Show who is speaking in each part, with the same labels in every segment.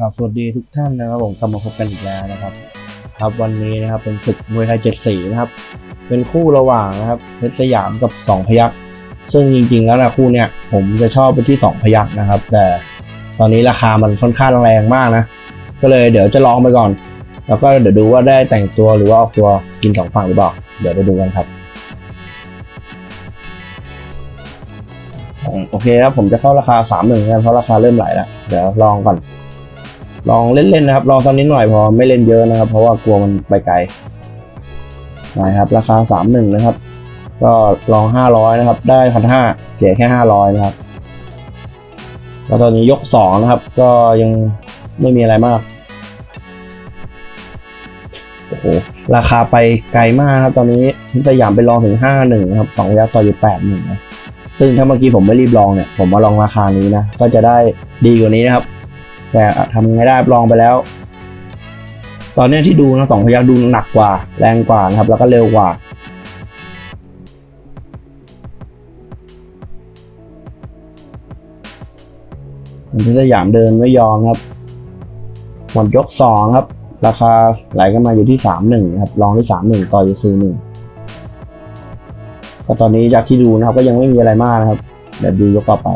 Speaker 1: ครับสวัสดีทุกท่านนะครับผมกลับมาพบกันอีกแล้วนะครับ ครับวันนี้นะครับเป็นศึกมวยไทยเจ็ดสีนะครับ เป็นคู่ระหว่างนะครับเพชรสยามกับสองพยักซึ่งจริงๆแล้วนะคู่เนี้ยผมจะชอบไปที่สองพยักนะครับ แต่ตอนนี้ราคามันค่อนข้างแรงมากนะ ก็เลยเดี๋ยวจะลองไปก่อน แล้วก็เดี๋ยวดูว่าได้แต่งตัวหรือว่าออกตัวกินสองฝั่งหรือเปล่าเดี๋ยวไปดูกันครับโอเคครับผมจะเข้าราคาสามหนึ่งกันเพราะราคาเริ่มไหลแล้วเดี๋ยวลองก่อน ลองเล่นๆนะครับ ลองตอนนี้หน่อยพอไม่เล่นเยอะนะครับ เพราะว่ากลัวมันไปไกลนะครับ ราคาสามหนึ่งนะครับ ก็ลองห้าร้อยนะครับ ได้พันห้าเสียแค่ห้าร้อยนะครับแล้วตอนนี้ยกสองนะครับ ก็ยังไม่มีอะไรมากโอ้โหราคาไปไกลมากครับ ตอนนี้พิสยามไปลองถึงห้าหนึ่งนะครับสองระยะต่ออยู่แปดหนึ่งนะซึ่งถ้าเมื่อกี้ผมไม่รีบลองเนี่ย ผมมาลองราคานี้นะ ก็จะได้ดีกว่านี้นะครับ แต่ทำไงได้ลองไปแล้ว ตอนนี้ที่ดูนะสองพยักดูหนักกว่า แรงกว่านะครับ แล้วก็เร็วกว่ามันพิสยามเดินไม่ยอมครับหมดยกสองครับ ราคาไหลกันมาอยู่ที่สามหนึ่งครับลองที่สามหนึ่งต่ออยู่สี่หนึ่งก็ตอนนี้จากที่ดูนะครับก็ยังไม่มีอะไรมากนะครับเดี๋ยวดูยกต่อไป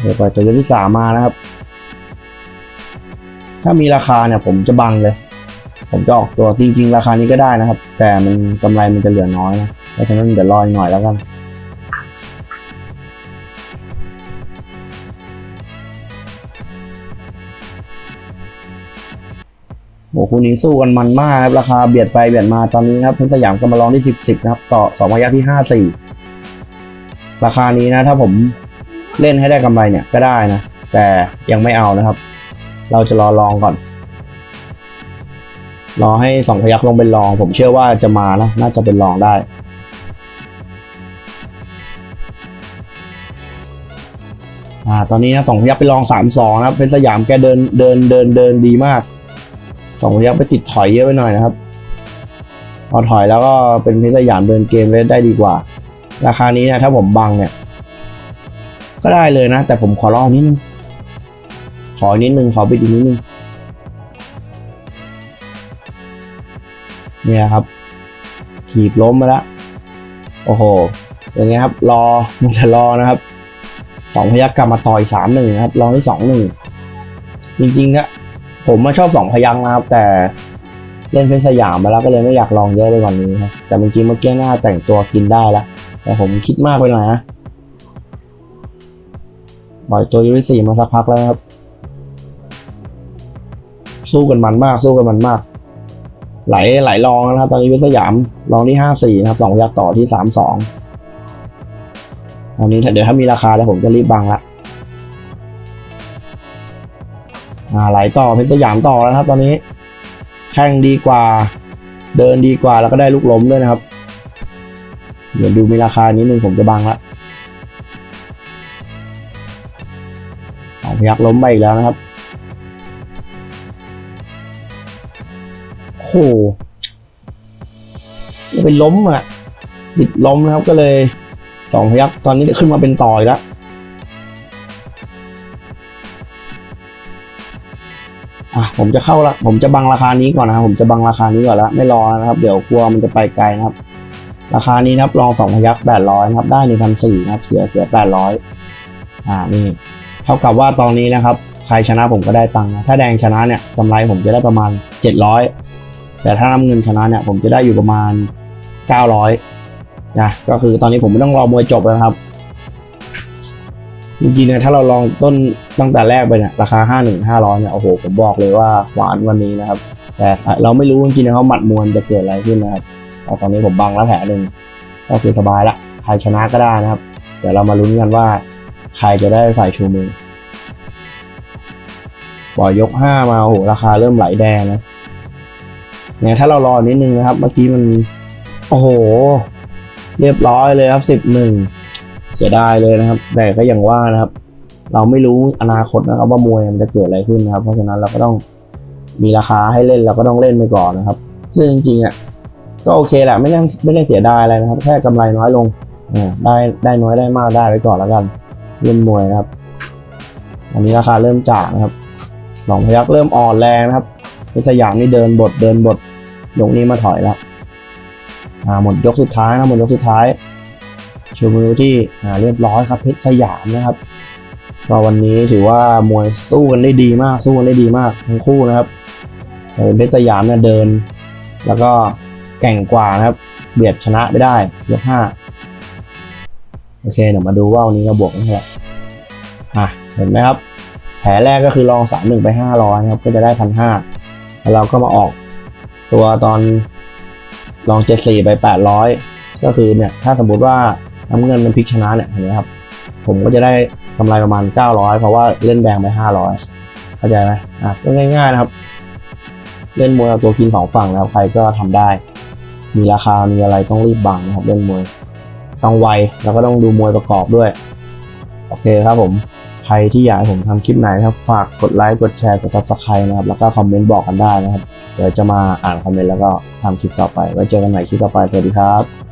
Speaker 1: เดี๋ยวไปตัวยกที่สามมานะครับ ถ้ามีราคาเนี่ย ผมจะบังเลย ผมจะออกตัวจริง ๆ ราคานี้ก็ได้นะครับ แต่มันกำไรมันจะเหลือน้อยนะเพราะฉะนั้นเดี๋ยวรออีกหน่อยแล้วกันโอ้คู่นี้สู้กันมันมากครับราคาเบียดไปเบียดมาตอนนี้ครับเพชรสยามก็มาลองที่สิบสิบนะครับ ต่อสองพยักที่ห้าสี่ราคานี้นะ ถ้าผม เล่นให้ได้กำไรเนี่ยก็ได้นะ แต่ยังไม่เอานะครับ เราจะรอลองก่อน รอให้สองพยักลงเป็นรอง ผมเชื่อว่าจะมานะน่าจะเป็นรองได้อ่าตอนนี้นะสองพยักไปลองสามสองนะครับเพชรสยามแกเดินเดินเดินเดินดีมากสองพยักไปติดถอยเยอะไปหน่อยนะครับพอถอยแล้วก็เป็นเพชรสยามเดินเกมได้ดีกว่า ราคานี้นะถ้าผมบังเนี่ย ก็ได้เลยนะ แต่ผมขอรอนิดนึง ขอนิดนึง ขอไปอีกนิดนึง เนี่ยครับถีบล้มมาล้วโอ้โหอย่างเงี้ยครับ รอมันจะรอนะครับสองพยักกลับมาต่อยสามหนึ่งนะครับรองที่สองหนึ่งจริงๆนะผมมาชอบสองพยักนะครับ แต่เล่นเพชรสยามมาแล้วก็เลยไม่อยากลองเยอะไปกว่านี้ครับแต่จริงๆเมื่อกี้หน้าแต่งตัวกินได้แล้วแต่ผมคิดมากไปหน่อยนะ ปล่อยตัวยูริสี่มาสักพักแล้วนะครับ สู้กันมันมาก สู้กันมันมาก ไหลไหลลองนะครับ ตอนนี้เพชรสยามลองที่ห้าสี่นะครับสองยักษ์ต่อที่สามสองตอนนี้เดี๋ยวถ้ามีราคาแล้วผมจะรีบบังละไหลต่อเพชรสยามต่อแล้วนะครับ ตอนนี้ แข่งดีกว่า เดินดีกว่าแล้วก็ได้ลูกล้มด้วยนะครับ เดี๋ยวดูมีราคานิดนึงผมจะบังละ ยักล้มไปอีกแล้วนะครับโอ้โหจะเป็นล้มอะติดล้มนะครับก็เลยสองพยักตอนนี้ขึ้นมาเป็นต่อยแล้วอะผมจะเข้าละผมจะบังราคานี้ก่อนนะครับ ผมจะบังราคานี้ก่อนละไม่รอนะครับ เดี๋ยวกลัวมันจะไปไกลนะครับ ราคานี้นะครับลองสองพยักแปดร้อยนะครับ ได้หนึ่งพันสี่นะครับ เสียเสียแปดร้อยอ่านี่ ท่ากับว่าตอนนี้นะครับใครชนะผมก็ได้ตังค์นะถ้าแดงชนะเนี่ยกำไรผมจะได้ประมาณเจ็ดร้อยแต่ถ้าน้ำเงินชนะเนี่ยผมจะได้อยู่ประมาณเก้าร้อยนะก็คือตอนนี้ผมไม่ต้องรอมวยจบแล้วนะครับจริงๆเนี่ยถ้าเราลองต้นตั้งแต่แรกไปเนี่ยราคาห้าหนึ่งห้าร้อยเนี่ยโอ้โหผมบอกเลยว่าหวานวันนี้นะครับ แต่เราไม่รู้จริงๆนะเขาหมัดมวลจะเกิดอะไรขึ้นนะครับแต่ตอนนี้ผมบังแล้วแผลหนึ่งก็คือสบายละใครชนะก็ได้นะครับ เดี๋ยวเรามาลุ้นกันว่า ใครจะได้ฝ่ายชูมือปล่อยยกห้ามาโอ้โหราคาเริ่มไหลแดงนะเนี่ยถ้าเรารอนิดนึงนะครับ เมื่อกี้มัน โอ้โห เรียบร้อยเลยครับสิบหนึ่งเสียดายเลยนะครับ แต่ก็อย่างว่านะครับ เราไม่รู้อนาคตนะครับ ว่ามวยมันจะเกิดอะไรขึ้นนะครับ เพราะฉะนั้นเราก็ต้องมีราคาให้เล่นเราก็ต้องเล่นไปก่อนนะครับ ซึ่งจริงๆอะก็โอเคแหละไม่ได้ไม่ได้เสียดายอะไรนะครับ แค่กำไรน้อยลงอ่าได้ได้น้อยได้มากได้ไว้ก่อนแล้วกัน เล่นมวยนะครับ อันนี้ราคาเริ่มจากนะครับสองพยักเริ่มอ่อนแรงนะครับเพชรสยามนี่เดินบทเดินบทยกนี้มาถอยแล้วอ่าหมดยกสุดท้ายนะหมดยกสุดท้ายชูมือที่อ่าเรียบร้อยครับเพชรสยามนะครับก็วันนี้ถือว่ามวยสู้กันได้ดีมาก สู้กันได้ดีมากทั้งคู่นะครับเพชรสยามเนี่ยเดิน แล้วก็แก่งกว่านะครับ เบียดชนะไปได้ยกห้า โอเคเดี๋ยวมาดูว่าวันนี้เราบวกนเท่าไหร่อะเห็นไหมครับ แผลแรกก็คือลองสามหนึ่งไปห้าร้อยนะครับก็จะได้พันห้าแล้วเราก็มาออกตัวตอนลองเจ็ดสี่ไปแปดร้อยก็คือเนี่ยถ้าสมมติว่าน้ำเงินมันพลิกชนะเนี่ยเห็นไหมครับ ผมก็จะได้กำไรประมาณเก้าร้อยเพราะว่าเล่นแดงไปห้าร้อยเข้าใจไหมอะก็ง่ายๆนะครับ เล่นมวยเอาตัวกินสองฝั่งนะครับใครก็ทำได้ มีราคา มีอะไรต้องรีบบังนะครับ เล่นมวย ต้องไวแล้วก็ต้องดูมวยประกอบด้วย โอเคครับผม ใครที่อยากให้ผมทำคลิปไหนครับ ฝากกดไลค์กดแชร์กดซับสไครต์นะครับ แล้วก็คอมเมนต์บอกกันได้นะครับ เดี๋ยวจะมาอ่านคอมเมนต์แล้วก็ทำคลิปต่อไป ไว้เจอกันใหม่คลิปต่อไป สวัสดีครับ